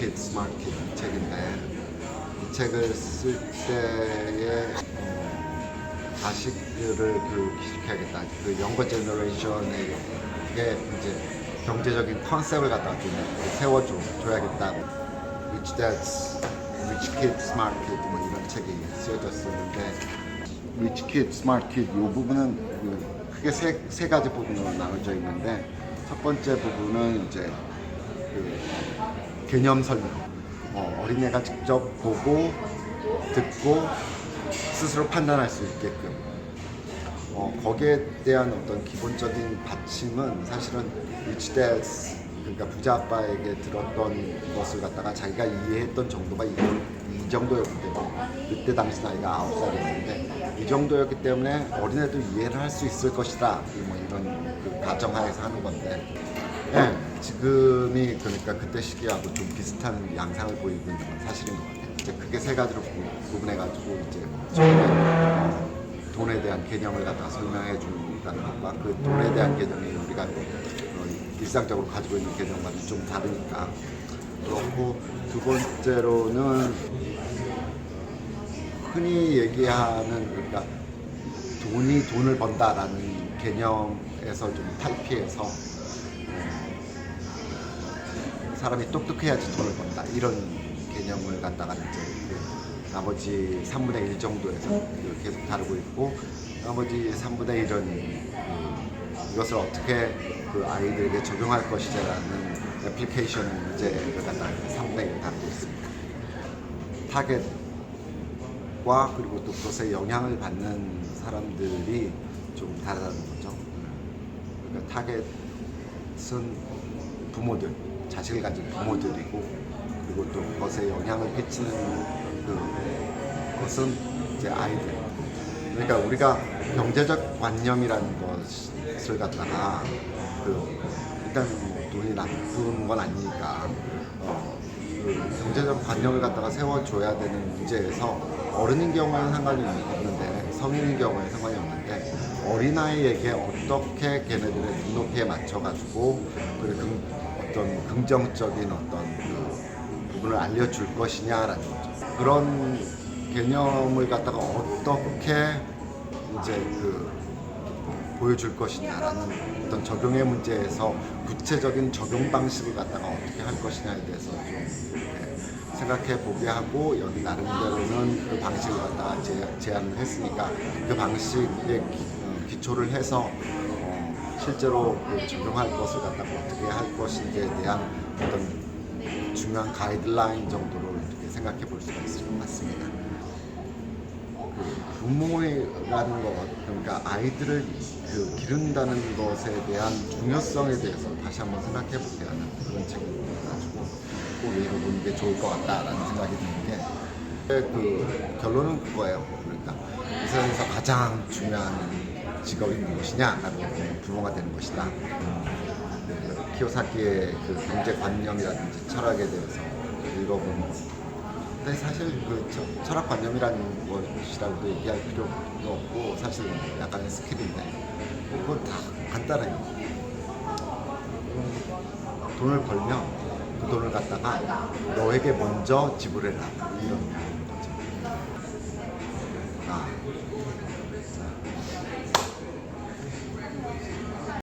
Kid 이 책인데 이 책을 쓸 때에 어, 자식들을 교육시켜야겠다. 그 영거 제너레이션에게 이제 경제적인 컨셉을 갖다가 좀 세워줘야겠다. Rich Dad's Rich Kid, Smart Kid 뭐 이런 책이 쓰여졌었는데 Rich Kid, Smart Kid 이 부분은 그 크게 세, 세 가지 부분으로 나눠져 있는데 첫 번째 부분은 이제 그 개념 설명. 어, 어린애가 직접 보고 듣고 스스로 판단할 수 있게끔. 어, 거기에 대한 어떤 기본적인 받침은 사실은 리치 데스 그러니까 부자 아빠에게 들었던 것을 갖다가 자기가 이해했던 정도가 이, 이 정도였기 때문에 그때 당시 나이가 아홉 살이었는데 이 정도였기 때문에 어린애도 이해를 할 수 있을 것이다. 뭐 이런 그 가정하에서 하는 건데. 예, 지금이 그러니까 그때 시기하고 좀 비슷한 양상을 보이고 있는 건 사실인 것 같아요. 이제 크게 세 가지로 구- 구분해가지고 이제 처음에 돈에 대한 개념을 갖다가 설명해 준다는 것과 그 돈에 대한 개념이 우리가 어, 일상적으로 가지고 있는 개념과는 좀 다르니까 그렇고 두 번째로는 흔히 얘기하는 그러니까 돈이 돈을 번다라는 개념에서 좀 탈피해서 어, 사람이 똑똑해야지 돈을 번다 이런 개념을 갖다가 이제 그 나머지 3분의 1 정도에서 계속 다루고 있고 나머지 3분의 1은 그 이것을 어떻게 그 아이들에게 적용할 것이냐라는 애플리케이션 문제를 갖다가 3분의 1 다루고 있습니다. 타겟과 그리고 또 그것에 영향을 받는 사람들이 좀 다르다는 거죠. 그러니까 타겟은 부모들, 자식을 가진 부모들이고 그리고 또 그것에 영향을 끼치는 그 것은 이제 아이들. 그러니까 우리가 경제적 관념이라는 것을 갖다가 그 일단 뭐 돈이 나쁜 건 아니니까 어, 그 경제적 관념을 갖다가 세워줘야 되는 문제에서 어른인 경우에는 상관이 없는데 성인인 경우에는 상관이 없는데 어린아이에게 어떻게 걔네들의 눈높이에 맞춰가지고 그 긍, 어떤 긍정적인 어떤 그 부분을 알려줄 것이냐라는 거죠. 그런 개념을 갖다가 어떻게 이제 그 보여줄 것이냐라는 어떤 적용의 문제에서 구체적인 적용 방식을 갖다가 어떻게 할 것이냐에 대해서 좀 예, 생각해 보게 하고 여기 나름대로는 그 방식을 갖다가 제, 제안을 했으니까 그 방식에 기, 어, 기초를 해서 어, 실제로 그 적용할 것을 갖다가 어떻게 할 것인지에 대한 어떤 중요한 가이드라인 정도로 이렇게 생각해 볼 수가 있을 것 같습니다. 그 부모라는 것, 그러니까 아이들을 그 기른다는 것에 대한 중요성에 대해서 다시 한번 생각해 보게 하는 그런 책이가지고 꼭 읽어보는 게 좋을 것 같다라는 생각이 드는 게그 결론은 그거예요. 그러니까 이 세상에서 가장 중요한 직업이 무엇이냐라는 부모가 되는 것이다. 그 키오사키의 그 경제관념이라든지 철학에 대해서 읽어보는 근데 사실 그 처- 철학관념이라는 것이라고도 얘기할 필요도 없고 사실 약간의 스킬인데 그건 다 간단해요. 음, 돈을 벌면 그 돈을 갖다가 너에게 먼저 지불해라 이런